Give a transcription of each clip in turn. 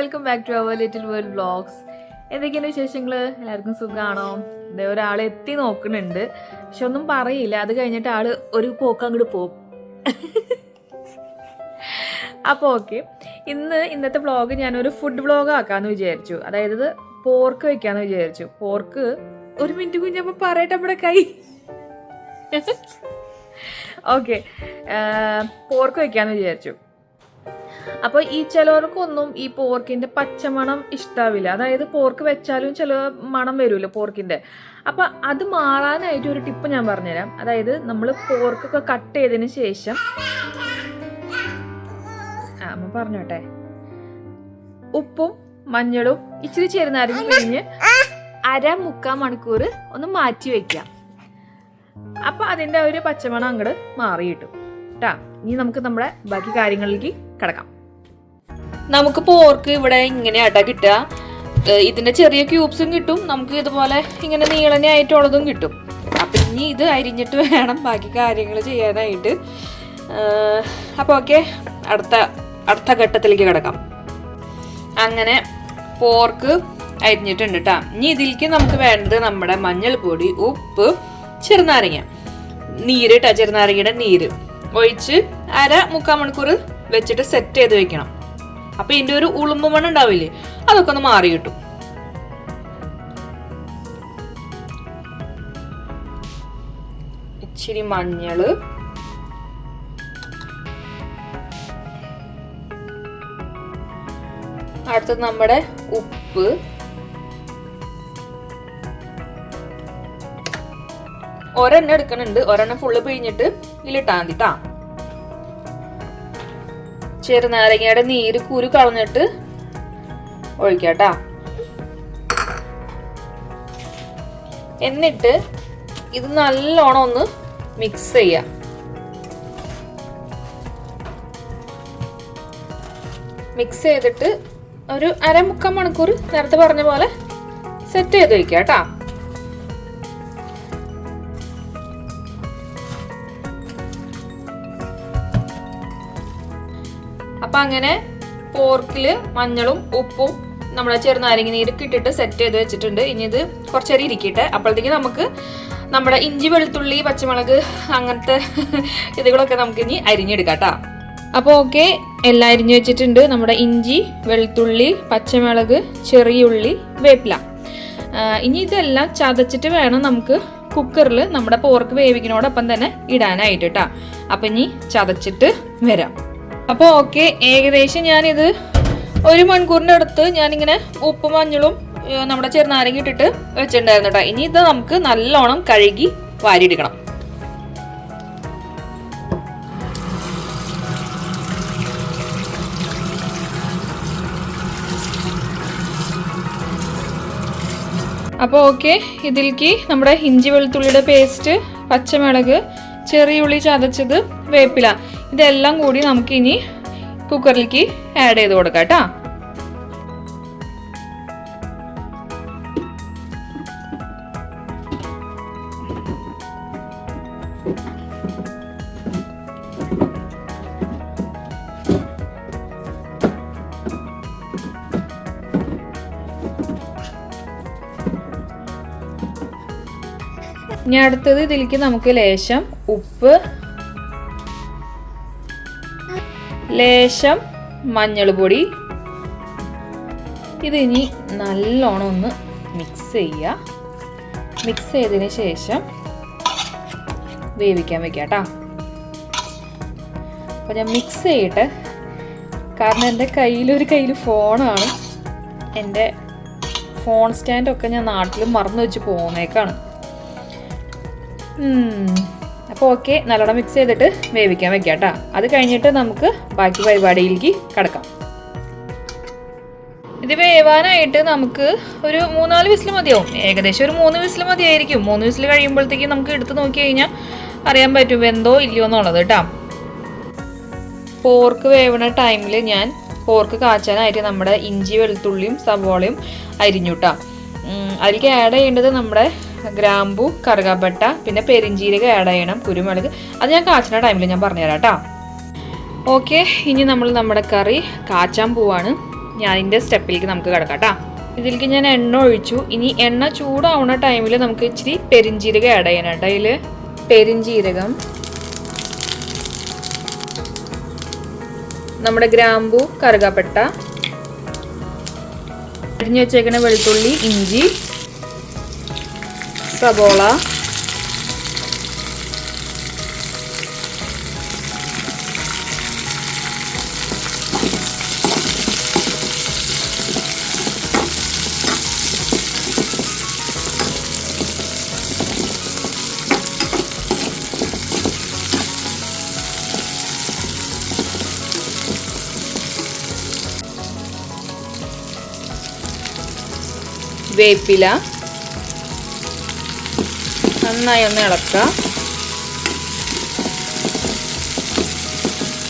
Welcome back to our little world vlogs. എന്തൊക്കെയാണ് വിശേഷങ്ങൾ എല്ലാവർക്കും സുഖമാണോ ഇതേ ഒരാൾ എത്തി നോക്കുന്നുണ്ട്. പക്ഷെ ഒന്നും പറയില്ല. അത് കഴിഞ്ഞിട്ട് ആൾ ഒരു പോക്ക് അങ്ങോട്ട് പോകും അപ്പോൾ ഓക്കെ. ഇന്ന് ഇന്നത്തെ വ്ളോഗ് ഞാനൊരു ഫുഡ് വ്ളോഗ് ആക്കാമെന്ന് വിചാരിച്ചു. അതായത് പോർക്ക് വെക്കാമെന്ന് വിചാരിച്ചു. പോർക്ക് ഒരു മിനിറ്റ് കുഞ്ഞപ്പോൾ പറയട്ടെ നമ്മുടെ കൈ. ഓക്കെ. പോർക്ക് വെക്കാമെന്ന് വിചാരിച്ചു. അപ്പോൾ ഈ ചിലവർക്കൊന്നും ഈ പോർക്കിന്റെ പച്ചമണം ഇഷ്ടാവില്ല. അതായത് പോർക്ക് വെച്ചാലും ചില മണം വരുമല്ലോ പോർക്കിന്റെ അപ്പോൾ അത് മാറാനായിട്ട് ഒരു ടിപ്പ് ഞാൻ പറഞ്ഞുതരാം. അതായത് നമ്മൾ പോർക്കൊക്കെ കട്ട് ചെയ്തതിന് ശേഷം ആ അമ്മ പറഞ്ഞോട്ടെ. ഉപ്പും മഞ്ഞളും ഇച്ചിരി ചെറുനാരങ്ങ കഴിഞ്ഞ് അര മുക്കാൽ മണിക്കൂർ ഒന്ന് മാറ്റി വെക്കാം. അപ്പോൾ അതിന്റെ ഒരു പച്ചമണം അങ്ങോട്ട് മാറി കിട്ടും കേട്ടാ ഇനി നമുക്ക് നമ്മുടെ ബാക്കി കാര്യങ്ങളിലേക്ക് കിടക്കാം. നമുക്കിപ്പോൾ ഓർക്ക് ഇവിടെ ഇങ്ങനെ അട കിട്ടുക. ഇതിന്റെ ചെറിയ ക്യൂബ്സും കിട്ടും. നമുക്ക് ഇതുപോലെ ഇങ്ങനെ നീളനെ ആയിട്ടുള്ളതും കിട്ടും. അപ്പൊ ഇനി ഇത് അരിഞ്ഞിട്ട് വേണം ബാക്കി കാര്യങ്ങൾ ചെയ്യാനായിട്ട്. അപ്പോൾ അപ്പൊ ഓക്കെ അടുത്ത അടുത്ത ഘട്ടത്തിലേക്ക് കിടക്കാം. അങ്ങനെ പോർക്ക് അരിഞ്ഞിട്ടുണ്ട് കേട്ടോ ഇനി ഇതിലേക്ക് നമുക്ക് വേണ്ടത് നമ്മുടെ മഞ്ഞൾപ്പൊടി ഉപ്പ് ചെറുനാരങ്ങ. നീര് കേട്ടോ ചെറുനാരങ്ങയുടെ നീര്. ഒഴിച്ച് അര മുക്കാൽ മണിക്കൂർ വെച്ചിട്ട് സെറ്റ് ചെയ്ത് വെക്കണം. അപ്പൊ ഇതിന്റെ ഒരു ഉളുമ്പ് മണ്ണ് ഉണ്ടാവില്ലേ? അതൊക്കെ ഒന്ന് മാറി കിട്ടും. ഇച്ചിരി മഞ്ഞൾ. അടുത്തത് നമ്മുടെ ഉപ്പ്. ഒരെണ്ണം എടുക്കണുണ്ട്. ഒരെണ്ണം ഫുള്ള് പിഴിഞ്ഞിട്ട് ഇതിലിട്ടാ മതി ട്ടാ. ചെറുനാരങ്ങയുടെ നീര് കുരു കളഞ്ഞിട്ട് ഒഴിക്കാട്ടാ. എന്നിട്ട് ഇത് നല്ലോണം ഒന്ന് മിക്സ് ചെയ്യാം. മിക്സ് ചെയ്തിട്ട് ഒരു അരമുക്കാൽ മണിക്കൂർ നേരത്തെ പറഞ്ഞ പോലെ സെറ്റ് ചെയ്ത് വയ്ക്കാം കേട്ടാ അപ്പൊ അങ്ങനെ പോർക്കിൽ മഞ്ഞളും ഉപ്പും നമ്മുടെ ചെറുനാരങ്ങ നീരൊക്കെ ഇട്ടിട്ട് സെറ്റ് ചെയ്ത് വെച്ചിട്ടുണ്ട്. ഇനി ഇത് കുറച്ചേരം ഇരിക്കട്ടെ. അപ്പോഴത്തേക്ക് നമുക്ക് നമ്മുടെ ഇഞ്ചി വെളുത്തുള്ളി പച്ചമുളക് അങ്ങനത്തെ ഇതുകളൊക്കെ നമുക്ക് ഇനി അരിഞ്ഞെടുക്കാം കേട്ടോ. അപ്പോൾ ഓക്കെ എല്ലാം അരിഞ്ഞു വെച്ചിട്ടുണ്ട്. നമ്മുടെ ഇഞ്ചി വെളുത്തുള്ളി പച്ചമുളക് ചെറിയുള്ളി വേപ്പില. ഇനി ഇതെല്ലാം ചതച്ചിട്ട് വേണം നമുക്ക് കുക്കറിൽ നമ്മുടെ പോർക്ക് വേവിക്കുന്നതോടൊപ്പം തന്നെ ഇടാനായിട്ട് കേട്ടോ. അപ്പം ഇനി ചതച്ചിട്ട് വരാം. അപ്പോൾ ഓക്കെ ഏകദേശം ഞാനിത് ഒരു മണിക്കൂറിന്റെ അടുത്ത് ഞാനിങ്ങനെ ഉപ്പ് മഞ്ഞളും നമ്മുടെ ചെറുനാരങ്ങ ഇട്ടിട്ട് വെച്ചിട്ടുണ്ടായിരുന്നു കേട്ടോ ഇനി ഇത് നമുക്ക് നല്ലോണം കഴുകി വാരിയെടുക്കണം. അപ്പോൾ ഓക്കെ ഇതിലേക്ക് നമ്മുടെ ഇഞ്ചി വെളുത്തുള്ളിയുടെ പേസ്റ്റ് പച്ചമുളക് ചെറിയ ഉള്ളി ചതച്ചത് വേപ്പില. ഇതെല്ലാം കൂടി നമുക്ക് ഇനി കുക്കറിലേക്ക് ആഡ് ചെയ്ത് കൊടുക്കാം കേട്ടോ. ഇനി അടുത്തത് ഇതിലേക്ക് നമുക്ക് ലേശം ഉപ്പ് ലേശം മഞ്ഞൾ പൊടി. ഇത് ഇനി നല്ലോണം ഒന്ന് മിക്സ് ചെയ്യുക മിക്സ് ചെയ്തതിന് ശേഷം വേവിക്കാൻ വെക്കാം കേട്ടോ. അപ്പോൾ ഞാൻ മിക്സ് ചെയ്യട്ടെ. കാരണം എന്റെ കയ്യിലൊരു കയ്യിൽ ഫോണാണ് എന്റെ ഫോൺ സ്റ്റാൻഡൊക്കെ ഞാൻ നാട്ടിൽ മറന്നു വെച്ച് പോകുന്നേക്കാണ്. അപ്പോൾ ഓക്കെ നല്ലോണം മിക്സ് ചെയ്തിട്ട് വേവിക്കാൻ വെക്കാം കേട്ടോ. അത് കഴിഞ്ഞിട്ട് നമുക്ക് ബാക്കി പരിപാടിയിലേക്ക് കിടക്കാം. ഇത് വേവാനായിട്ട് നമുക്ക് ഒരു മൂന്നാൽ വിസിൽ മതിയാവും. ഏകദേശം ഒരു മൂന്ന് വിസിൽ മതിയായിരിക്കും. മൂന്ന് വിസിൽ കഴിയുമ്പോഴത്തേക്കും നമുക്ക് എടുത്ത് നോക്കി കഴിഞ്ഞാൽ അറിയാൻ പറ്റും എന്തോ ഇല്ലയോ എന്നുള്ളത് കേട്ടോ. പോർക്ക് വേവണ ടൈമിൽ ഞാൻ പോർക്ക് കാച്ചാനായിട്ട് നമ്മുടെ ഇഞ്ചി വെളുത്തുള്ളിയും സവോളയും അരിഞ്ഞു കേട്ടോ. അതിലേക്ക് ആഡ് ചെയ്യേണ്ടത് നമ്മുടെ ഗ്രാമ്പു കറുകപ്പട്ട പിന്നെ പെരിഞ്ചീരകം ആഡ് ചെയ്യണം കുരുമുളക്. അത് ഞാൻ കാച്ചുന്ന ടൈമിൽ ഞാൻ പറഞ്ഞുതരാം കേട്ടോ ഓക്കെ ഇനി നമ്മൾ നമ്മുടെ കറി കാച്ചാൻ പോവാണ്. ഞാൻ ഇതിന്റെ സ്റ്റെപ്പിലേക്ക് നമുക്ക് കിടക്കാം കേട്ടോ ഇതിലേക്ക് ഞാൻ എണ്ണ ഒഴിച്ചു. ഇനി എണ്ണ ചൂടാവുന്ന ടൈമിൽ നമുക്ക് ഇച്ചിരി പെരിഞ്ചീരക ആഡ് ചെയ്യണം കേട്ടോ അതിൽ പെരിഞ്ചീരകം. നമ്മുടെ ഗ്രാമ്പു കറുകപ്പട്ട. അരിഞ്ഞു വെച്ചേക്കണ വെളുത്തുള്ളി ഇഞ്ചി. സബോള വേപ്പില. നന്നായി ഒന്ന് ഇളക്കുക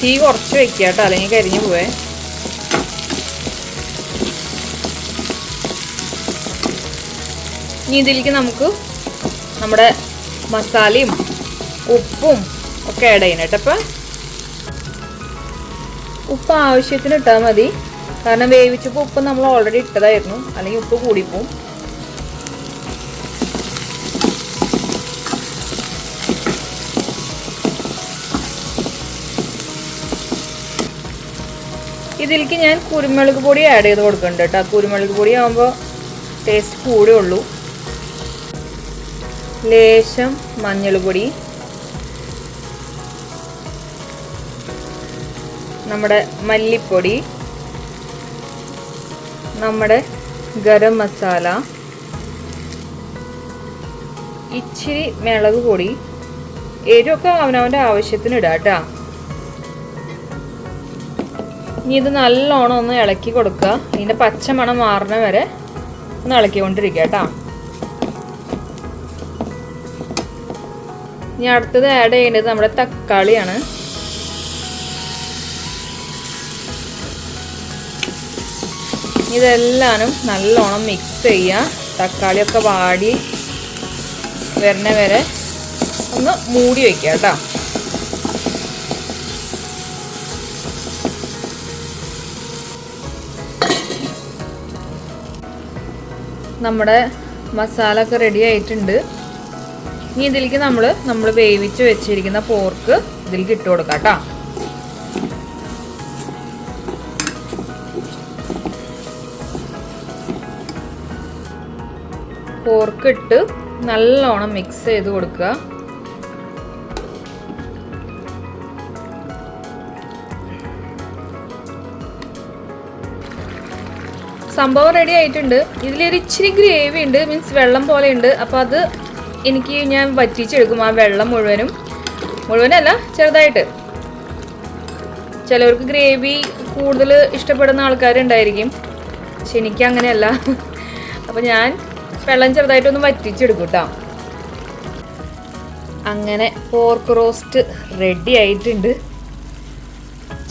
തീ കുറച്ച് വെക്കുക കേട്ടോ അല്ലെങ്കിൽ കരിഞ്ഞു പോവേ. ഇനി ഇതിലേക്ക് നമുക്ക് നമ്മുടെ മസാലയും ഉപ്പും ഒക്കെ ആഡ് ചെയ്യണം കേട്ടോ ഉപ്പ് ആവശ്യത്തിന് ഇട്ടാൽ മതി. കാരണം വേവിച്ചപ്പോൾ ഉപ്പ് നമ്മൾ ഓൾറെഡി ഇട്ടതായിരുന്നു. അല്ലെങ്കിൽ ഉപ്പ് കൂടിപ്പോവും. ഇതിലേക്ക് ഞാൻ കുരുമുളക് പൊടി ആഡ് ചെയ്ത് കൊടുക്കുന്നുണ്ട് കേട്ടോ കുരുമുളക് പൊടി ആകുമ്പോൾ ടേസ്റ്റ് കൂടെ ഉള്ളൂ. ലേശം മഞ്ഞൾ പൊടി നമ്മുടെ മല്ലിപ്പൊടി. നമ്മുടെ ഗരം മസാല. ഇച്ചിരി മിളക് പൊടി. എരിവൊക്കെ അവനവന്റെ ആവശ്യത്തിന് ഇടാം കേട്ടോ ഇനി ഇത് നല്ലോണം ഒന്ന് ഇളക്കി കൊടുക്കുക. ഇതിന്റെ പച്ചമണം മാറുന്ന വരെ ഒന്ന് ഇളക്കിക്കൊണ്ടിരിക്കുക കേട്ടോ. ഇനി അടുത്തത് ആഡ് ചെയ്യേണ്ടത് നമ്മുടെ തക്കാളിയാണ്. ഇതെല്ലാനും നല്ലോണം മിക്സ് ചെയ്യുക. തക്കാളിയൊക്കെ വാടി വരണ വരെ ഒന്ന് മൂടി വയ്ക്കുക കേട്ടോ. നമ്മുടെ മസാല ഒക്കെ റെഡി ആയിട്ടുണ്ട്. ഇനി ഇതിലേക്ക് നമ്മൾ നമ്മൾ വേവിച്ച് വെച്ചിരിക്കുന്ന പോർക്ക് ഇതിലേക്ക് ഇട്ട് കൊടുക്കാം കേട്ടോ. പോർക്ക് ഇട്ട് നല്ലോണം മിക്സ് ചെയ്ത് കൊടുക്കുക. സംഭവം റെഡി ആയിട്ടുണ്ട്. ഇതിലൊരു ഇച്ചിരി ഗ്രേവി ഉണ്ട് മീൻസ് വെള്ളം പോലെ ഉണ്ട്. അപ്പോൾ അത് എനിക്ക് ഞാൻ വറ്റിച്ചെടുക്കും ആ വെള്ളം മുഴുവനും. മുഴുവനല്ല ചെറുതായിട്ട്. ചിലവർക്ക് ഗ്രേവി കൂടുതൽ ഇഷ്ടപ്പെടുന്ന ആൾക്കാരുണ്ടായിരിക്കും. പക്ഷെ എനിക്ക് അങ്ങനെയല്ല. അപ്പോൾ ഞാൻ വെള്ളം ചെറുതായിട്ടൊന്ന് വറ്റിച്ചെടുക്കും കേട്ടോ അങ്ങനെ പോർക്ക് റോസ്റ്റ് റെഡി ആയിട്ടുണ്ട്.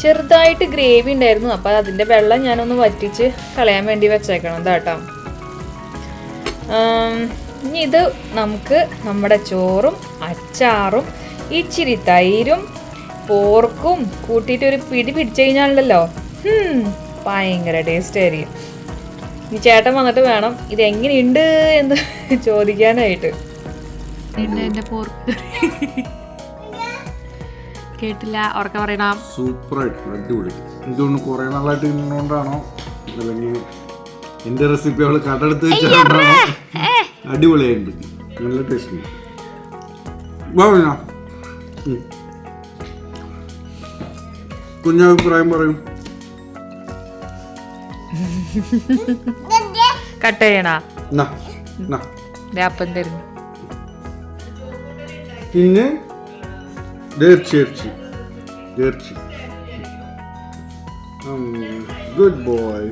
ചെറുതായിട്ട് ഗ്രേവി ഉണ്ടായിരുന്നു. അപ്പോൾ അതിന്റെ വെള്ളം ഞാനൊന്ന് വറ്റിച്ച് കളയാൻ വേണ്ടി വെച്ചേക്കണം. കേട്ടോ ഇനി ഇത് നമുക്ക് നമ്മുടെ ചോറും അച്ചാറും ഇച്ചിരി തൈരും പോർക്കും കൂട്ടിയിട്ട് ഒരു പിടി പിടിച്ചു കഴിഞ്ഞാലുണ്ടല്ലോ. ഭയങ്കര ടേസ്റ്റ് ആയിരിക്കും. ഇനി ചേട്ടൻ വന്നിട്ട് വേണം. ഇത് എങ്ങനെയുണ്ട് എന്ന് ചോദിക്കാനായിട്ട്. പോർക്ക്. കേട്ടില്ല ഉറക്ക പറയണം. സൂപ്പർ ആയിട്ട് അടിപൊളി. എന്തുകൊണ്ട് കുറെ നാളായിട്ട് ഇന്നുകൊണ്ടാണോ അല്ലെങ്കിൽ എന്റെ റെസിപ്പി അവൾ കടെടുത്ത് വെച്ചാണോ അടിപൊളിയായിട്ടുണ്ട്. നല്ല ടേസ്റ്റ് കുഞ്ഞഭിപ്രായം പറയും. കട്ട് ചെയ്യണ? അപ്പം തരുന്നു. പിന്നെ? Dirty, dirty. Um, good boy.